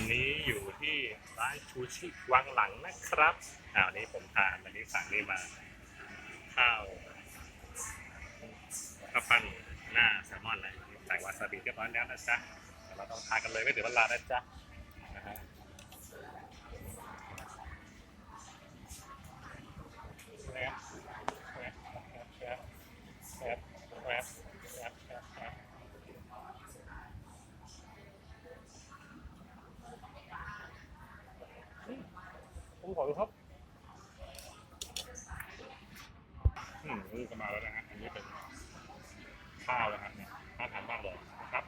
วันนี้อยู่ที่ร้านชูชิวังหลังนะครับอ่าวันนี้ผมทานวันนี้สั่งนี่มา ข้าวข้าวปั้นหน้าแซลมอนเลยใส่วาซาบิเรียบร้อยแล้วนะจ๊ะเดี๋ยวเราต้องทานกันเลยไม่ถึงเวลานะจ๊ะ ผมขอดูครับอืมนี่ก็มาแล้วนะฮะ อันนี้เป็นข้าวนะครับเนี่ยน่าทานมากเลยนะครับ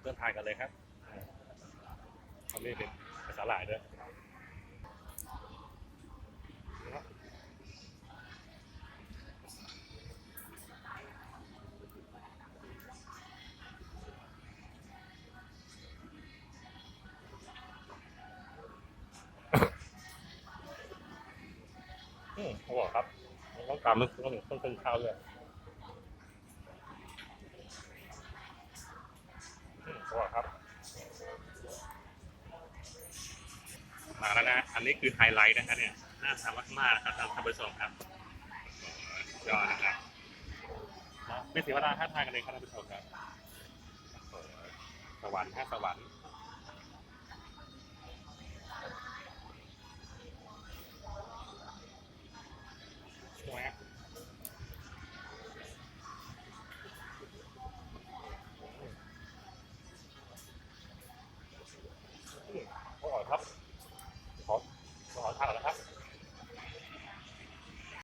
เริ่มทานกันเลยครับอันนี้เป็นภาษาหลายด้วย อืมเขาบอกครับต้องตามต้องต้องต้องเป็นข้าวด้วยอืมเขาบอกครับ มาแล้วนะ อันนี้คือไฮไลท์นะครับเนี่ยน่าทานมากๆนะครับท่านผู้ชมครับยอดนะครับมาไม่เสียเวลาท่าทางกันเลยครับท่านผู้ชมครับ สวรรค์ฮะสวรรค์ World